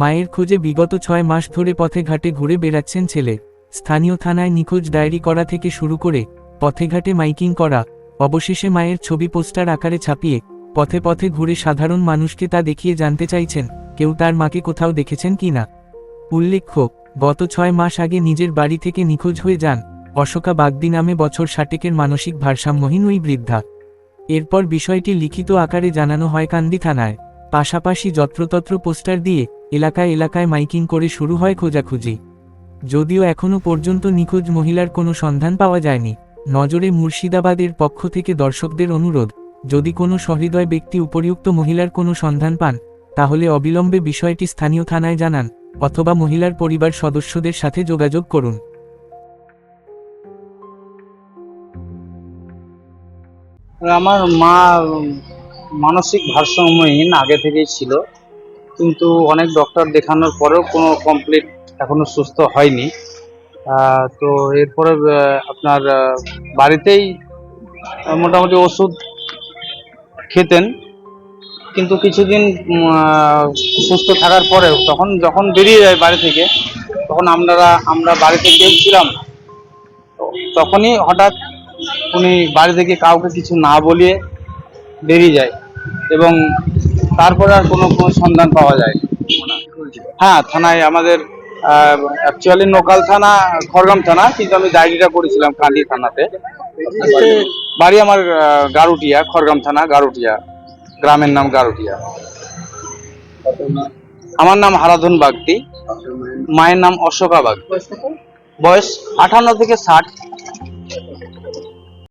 মায়ের খোঁজে বিগত ছয় মাস ধরে পথে ঘাটে ঘুরে বেড়াচ্ছেন ছেলে। স্থানীয় থানায় নিখোঁজ ডায়েরি করা থেকে শুরু করে পথে ঘাটে মাইকিং করা, অবশেষে মায়ের ছবি পোস্টার আকারে ছাপিয়ে পথে পথে ঘুরে সাধারণ মানুষকে তা দেখিয়ে জানতে চাইছেন, কেউ তার মাকে কোথাও দেখেছেন কিনা উল্লেখ্য, গত ছয় মাস আগে নিজের বাড়ি থেকে নিখোঁজ হয়ে যান অশোকা বাগদি নামে বছর ষাটেকের মানসিক ভারসাম্যহীন ওই বৃদ্ধা। এরপর বিষয়টি লিখিত আকারে জানানো হয় কান্দি থানায়। পাশাপাশি যত্রতত্র পোস্টার দিয়ে এলাকায় এলাকায় মাইকিং করে শুরু হয় খোঁজাখুঁজি। যদিও এখনও পর্যন্ত নিখোঁজ মহিলার কোনো সন্ধান পাওয়া যায়নি, নজরে মুর্শিদাবাদের পক্ষ থেকে দর্শকদের অনুরোধ, যদি কোনো সহৃদয় ব্যক্তি উপরিউক্ত মহিলার কোনো সন্ধান পান, তাহলে অবিলম্বে বিষয়টি স্থানীয় থানায় জানান, অথবা মহিলার পরিবার সদস্যদের সাথে যোগাযোগ করুন। আমার মা মানসিক ভারসাম্যহীন আগে থেকেই ছিল। কিন্তু অনেক ডক্টর দেখানোর পরেও কোনো কমপ্লিট এখনও সুস্থ হয়নি। তো এরপরে আপনার বাড়িতেই মোটামুটি ওষুধ খেতেন। কিন্তু কিছুদিন সুস্থ থাকার পরেও, তখন যখন বেরিয়ে যায় বাড়ি থেকে, তখন আমরা আমরা বাড়িতে কেউ ছিলাম তখনই হঠাৎ উনি বাড়ি থেকে কাউকে কিছু না বলিয়ে বেরিয়ে যায়। এবং তারপরে আর কোনো কোনো সন্ধান পাওয়া যায় হ্যাঁ থানায় আমাদের অ্যাকচুয়ালি লোকাল থানা খড়গ্রাম থানা, কিন্তু আমি ডায়েরিটা করেছিলাম কান্দি থানাতে। বাড়ি আমার গারুটিয়া খড়গ্রাম থানা, গারুটিয়া, গ্রামের নাম গারুটিয়া। আমার নাম হারাধন বাগদি, মায়ের নাম অশোকা বাগদি। বয়স আঠান্ন থেকে ষাট।